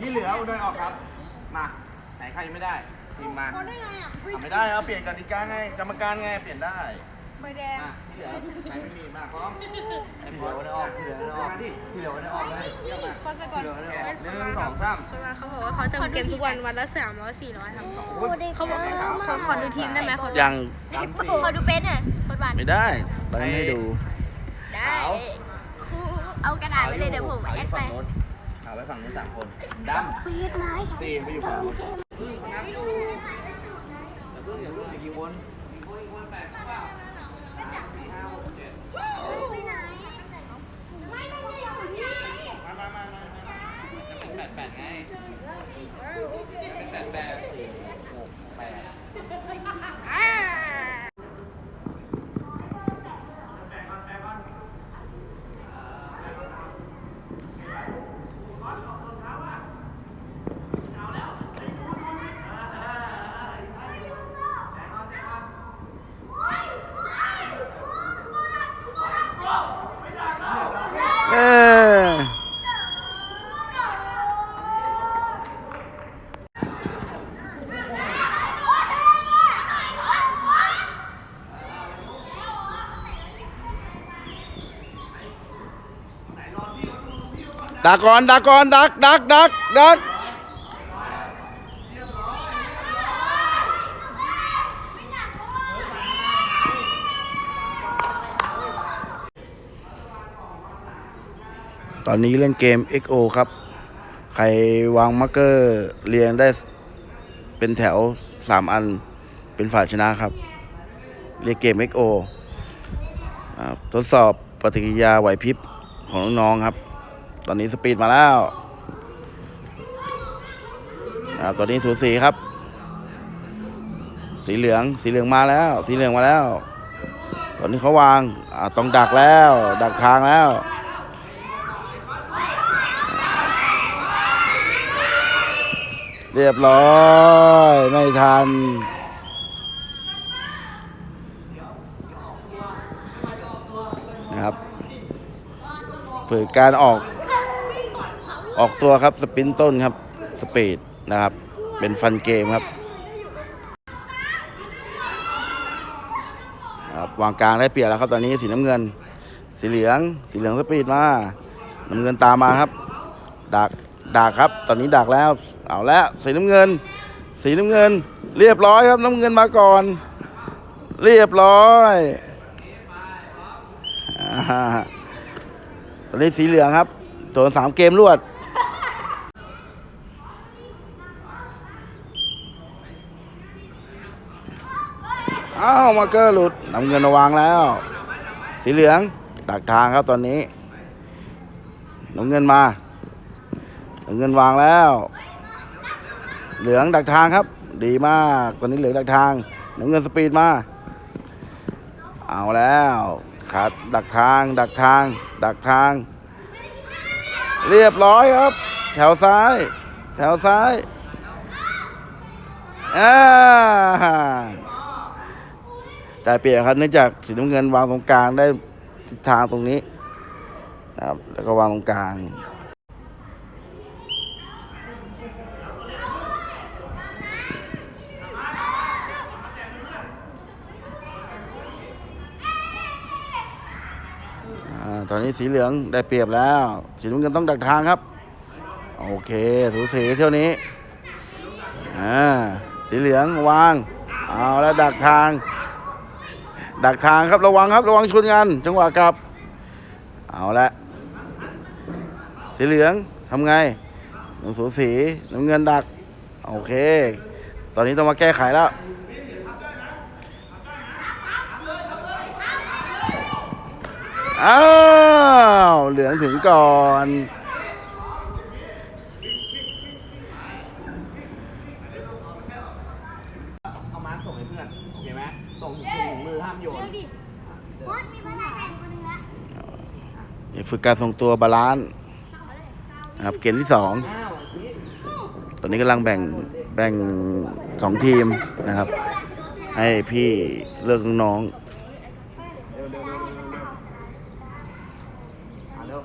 ที่เหลืออุดรออกครับ มาไหนใครยังไม่ได้ทีมมาเขาได้ไงอะทำไม่ได้เอาเปลี่ยนกติกาไงกรรมการไงเปลี่ยนได้ใบแดงอะที่เหลือใครไม่มีมาพร้อมไอ้ที่พเหร้ลืออมไม่ได้ออกที่เหลือไม่ได้ออกมาดิที่เหลือไม่ได้ออกเลยเยี่ยมมาพอสะก่อนเดี๋ยวเดี๋ยวหนึ่งสองสาม คนมาเขาบอกว่าเขาเติมเกมทุกวันวันละสามร้อยสี่ร้อยครับเขาบอกขอขอดูทีมได้ไหมขอยังสามสี่ ขอดูเป็นหน่อยคนบัตรไม่ได้ตอนนี้ให้ดู ได้ ครูเอากระดาษไปเลยเดี๋ยวผมแอดไปเอา ไว้ฝั่งนู้นสามคนดตีไปอยู่ฝั่งนู้นำอย่าเพิ่งอย่าเพิ่งอย่ากี่วนมามามามาแปดแปดไงเป็นแปดแปดสี่หกแปด ดักก่อนดักก่อนดักดักดักดักตอนนี้เล่นเกม XO ครับ ใครวางมาร์กเกอร์เรียงได้เป็นแถว 3 อันเป็นฝ่ายชนะครับ เรียกเกม XO อ่าทดสอบปฏิกิริยาไหวพริบของน้องๆครับ ตอนนี้สปีดมาแล้วตอนนี้สูสีครับ สีเหลือง สีเหลืองมาแล้ว สีเหลืองมาแล้ว ตอนนี้เขาวางอ่าต้องดักแล้ว ดักทางแล้วเรียบร้อยไม่ทัน นะครับฝึกการออก ออกตัวครับสปินต้นครับสปีดนะครับ เป็นฟันเกมครับครับวางกลางได้เปรียบแล้วครับตอนนี้สีน้ำเงิน สีเหลือง สีเหลืองสปีดมาน้ำเงินตามมาครับดักดักครับ ตอนนี้ดักแล้วเอาแล้วสีน้ำเงิน สีน้ำเงิน เรียบร้อยครับน้ำเงินมาก่อน เรียบร้อยอตอนนี้สีเหลืองครับโดนสามเกมรวด อ้าวมาเกอร์หลุดนำเงินมาวางแล้ว สีเหลืองดักทางครับตอนนี้นำเงินมาน้ำเงินวางแล้ว เหลืองดักทางครับ ดีมากตอนนี้เหลืองดักทางน้ำเงินสปีดมา เอาแล้วขัดดักทาง ดักทาง ดักทาง เรียบร้อยครับ แถวซ้าย แถวซ้ายอ่า ได้เปรียบครับเนื่องจากสีน้ำเงินวางตรงกลางได้ทิศทางตรงนี้นะครับแล้วก็วางตรงกลางอ่าตอนนี้สีเหลืองได้เปรียบแล้ว สีน้ำเงินต้องดักทางครับ โอเคสูสีเที่ยวนี้อ่าสีเหลืองวาง เอาแล้วดักทาง ดักทางครับระวังครับระวังชนกันจังหวะกลับ เอาละสีเหลืองทำไงหนึ่งสูสีน้ำเงินดัก โอเค ตอนนี้ต้องมาแก้ไขแล้วอ้าวเหลืองถึงก่อน เอามาร์คส่งให้เพื่อน โอเคไหมส่งถึงมือห้ามโยน นี่ ฝึกการทรงตัวบาลานซ์นะครับเกมที่สองอ้าวชี้ตอนนี้กำลังแบ่งแบ่งสองทีมนะครับ ให้พี่เลือกน้องเร็วเร็วเร็วเร็วเร็วเร็วอะเร็ว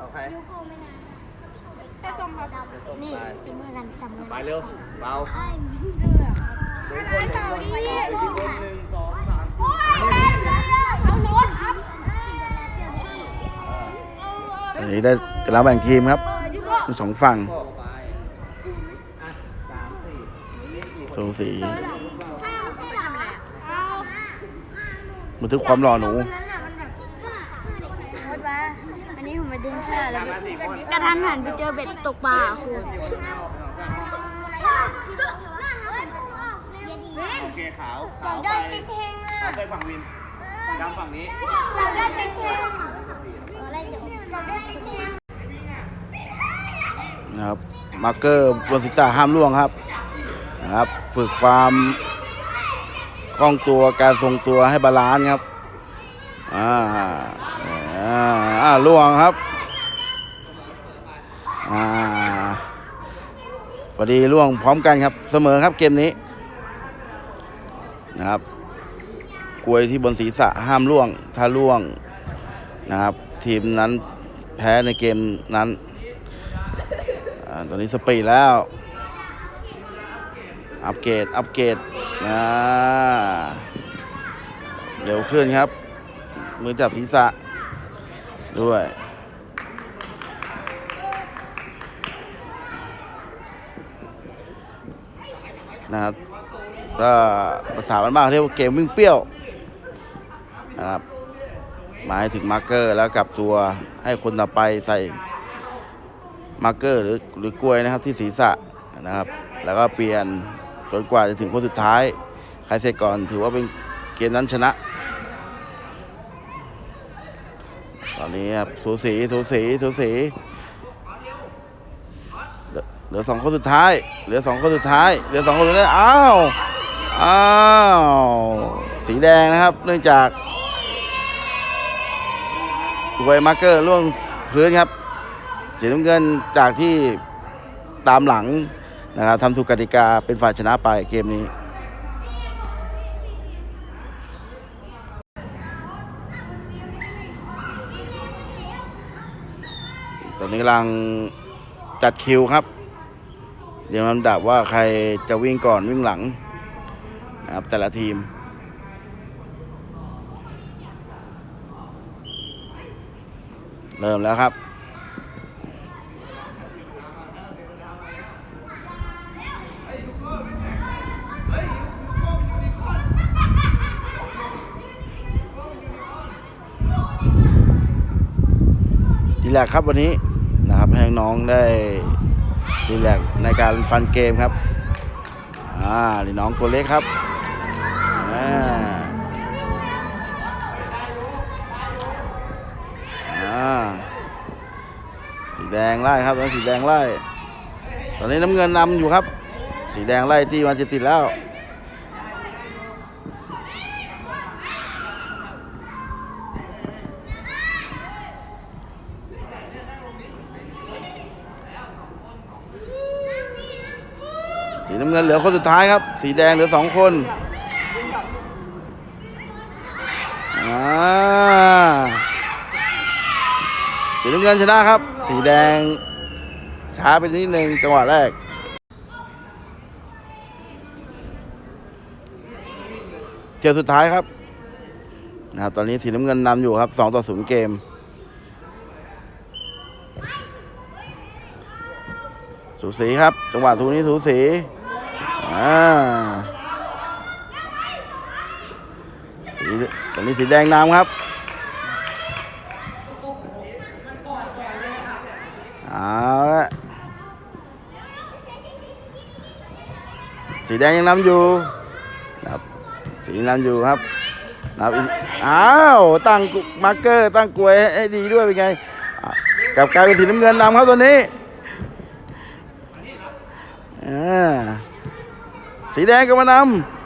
โอเคแค่ส้มครับนี่เป็นเมื่อกันจำกันไปเร็วเบาเสื้ ออะไรเปล่าดิหนึ่งสองสามเอาโน้ตครับอันนี้ได้กระแบ่งทีมครับทั้งสองฝั่งก็ไปอะสามสี่เลขกี่คนสูสีทำอะไรอะบันทึกความหล่อหนูโน้ตบ้าอันนี้ผมมาดึงผ้าแล้วกระทันหันไปเจอเบ็ดตกปลาอะ ครูโอเคขาวขาวไปได้ติ๊กเฮงอะขาวไปฝั่งวินดำฝั่งนี้เราได้ติ๊กเฮงเราได้ติ๊กเฮงนะครับมาร์เกอร์บนศีรษะห้ามล่วงครับนะครับ ฝึกความคล่องตัวการทรงตัวให้บาลานซ์ครับอ่าอ่าอ่าล่วงครับอ่าพอดีล่วงพร้อมกันครับเสมอครับเกมนี้ นะครับกลวยที่บนศีรษะห้ามล่วง ถ้าล่วงนะครับ ทีมนั้นแพ้ในเกมนั้นอตอนนี้สปีดแล้ว อัปเกรด อัปเกรดนะเร็วขึ้นครับ มือจับศีรษะ ด้วยนะครับ ก็ภาษาบ้านๆเรียกว่าเกมวิ่งเปรี้ยวนะครับหมายถึงมาร์เกอร์แล้วกลับตัวให้คนต่อไปใส่มาร์เกอร์หรือหรือกล้วยนะครับที่ศีรษะนะครับ แล้วก็เปลี่ยนจนกว่าจะถึงคนสุดท้าย ใครเสร็จก่อนถือว่าเป็นเกมนั้นชนะ ตอนนี้ครับสูสีสูสีสูสีเหลือเหลือสองคนสุดท้าย เหลือสองคนสุดท้าย เหลือสองคนสุดท้าย อ้าว อ้าวสีแดงนะครับ เนื่องจากกลวยมาร์เกอร์ล่วงพื้นครับสีน้ำเงินจากที่ตามหลังนะครับทำถูกกติกาเป็นฝ่ายชนะไปเกมนี้ตอนนี้กำลังจัดคิวครับเรียงลำดับว่าใครจะวิ่งก่อนวิ่งหลัง นะครับแต่ละทีม เริ่มแล้วครับดีแลกครับวันนี้นะครับให้น้องได้ดีแลกในการฟันเกมครับอ่านี่น้องตัวเล็กครับ สีแดงไล่ครับตอนสีแดงไล่ ตอนนี้น้ำเงินนำอยู่ครับ สีแดงไล่ที่มันจะติดแล้วสีน้ำเงินเหลือคนสุดท้ายครับ สีแดงเหลือสองคนอ่า สีน้ำเงินชนะครับ สีแดง ช้าไปนิดนึงจังหวะแรก เที่ยวสุดท้ายครับ นะครับ ตอนนี้สีน้ำเงินนำอยู่ครับสองต่อศูนย์เกมสูสีครับ จังหวะทูนี้สูสีอ่าสี ตอนนี้สีแดงนำครับเอาละสีแดงยังนำอยู่นะครับสีนำอยู่ครับนับอีกอ้าวตั้งมาร์กเกอร์ตั้งกลวยให้ดีด้วยเป็นไงกลับกลายเป็นสีน้ำเงินนำครับตัวนี้อ่าสีแดงก็มานำ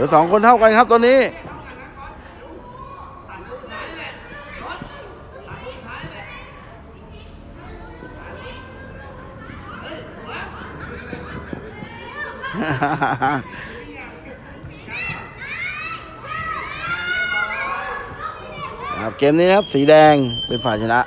เลือสองคนเท่ากันครับตัวนี้ ครับเกมนี้ครับสีแดงเป็นฝ่ายชนะ